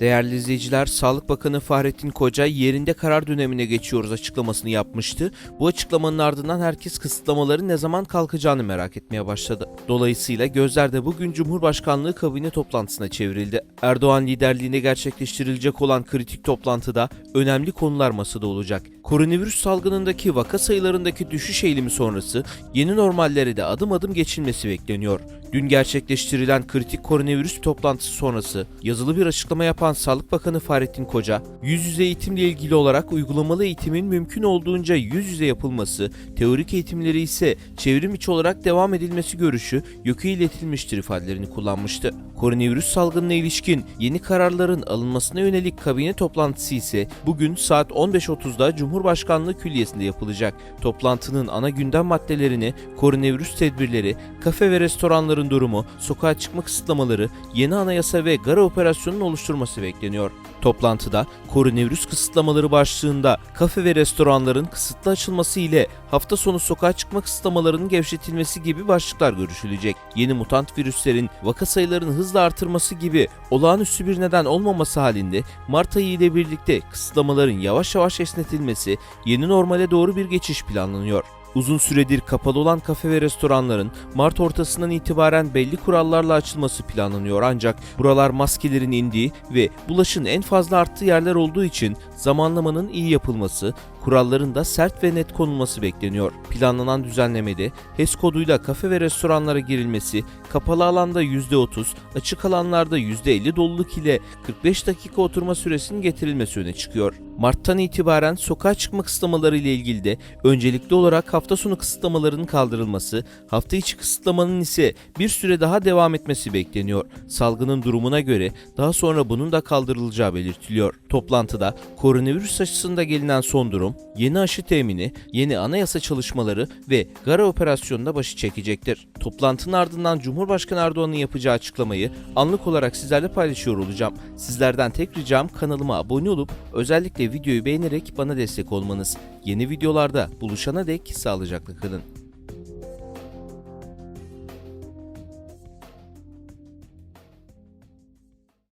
Değerli izleyiciler, Sağlık Bakanı Fahrettin Koca yerinde karar dönemine geçiyoruz açıklamasını yapmıştı. Bu açıklamanın ardından herkes kısıtlamaların ne zaman kalkacağını merak etmeye başladı. Dolayısıyla gözler de bugün Cumhurbaşkanlığı kabine toplantısına çevrildi. Erdoğan liderliğinde gerçekleştirilecek olan kritik toplantıda önemli konular masada olacak. Koronavirüs salgınındaki vaka sayılarındaki düşüş eğilimi sonrası yeni normallere de adım adım geçilmesi bekleniyor. Dün gerçekleştirilen kritik koronavirüs toplantısı sonrası yazılı bir açıklama yapan Sağlık Bakanı Fahrettin Koca, yüz yüze eğitimle ilgili olarak uygulamalı eğitimin mümkün olduğunca yüz yüze yapılması, teorik eğitimleri ise çevrim içi olarak devam edilmesi görüşü YÖK'e iletilmiştir ifadelerini kullanmıştı. Koronavirüs salgınına ilişkin yeni kararların alınmasına yönelik kabine toplantısı ise bugün saat 15.30'da Cumhurbaşkanlığı Külliyesi'nde yapılacak. Toplantının ana gündem maddelerini koronavirüs tedbirleri, kafe ve restoranların durumu, sokağa çıkma kısıtlamaları, yeni anayasa ve gara operasyonunun oluşturması bekleniyor. Toplantıda koronavirüs kısıtlamaları başlığında kafe ve restoranların kısıtlı açılması ile hafta sonu sokağa çıkma kısıtlamalarının gevşetilmesi gibi başlıklar görüşülecek. Yeni mutant virüslerin vaka sayılarının hızla artırması gibi olağanüstü bir neden olmaması halinde Mart ayı ile birlikte kısıtlamaların yavaş yavaş esnetilmesi, yeni normale doğru bir geçiş planlanıyor. Uzun süredir kapalı olan kafe ve restoranların Mart ortasından itibaren belli kurallarla açılması planlanıyor ancak buralar maskelerin indiği ve bulaşın en fazla arttığı yerler olduğu için zamanlamanın iyi yapılması, kuralların da sert ve net konulması bekleniyor. Planlanan düzenlemede HES koduyla kafe ve restoranlara girilmesi, kapalı alanda %30, açık alanlarda %50 doluluk ile 45 dakika oturma süresinin getirilmesi öne çıkıyor. Mart'tan itibaren sokağa çıkma kısıtlamaları ile ilgili de öncelikli olarak hafta sonu kısıtlamalarının kaldırılması, hafta içi kısıtlamanın ise bir süre daha devam etmesi bekleniyor. Salgının durumuna göre daha sonra bunun da kaldırılacağı belirtiliyor. Toplantıda koronavirüs aşısında gelinen son durum, yeni aşı temini, yeni anayasa çalışmaları ve Gara operasyonunda başı çekecektir. Toplantının ardından Cumhurbaşkanı Erdoğan'ın yapacağı açıklamayı anlık olarak sizlerle paylaşıyor olacağım. Sizlerden tek ricam kanalıma abone olup özellikle videoyu beğenerek bana destek olmanız. Yeni videolarda buluşana dek sağlıcakla kalın.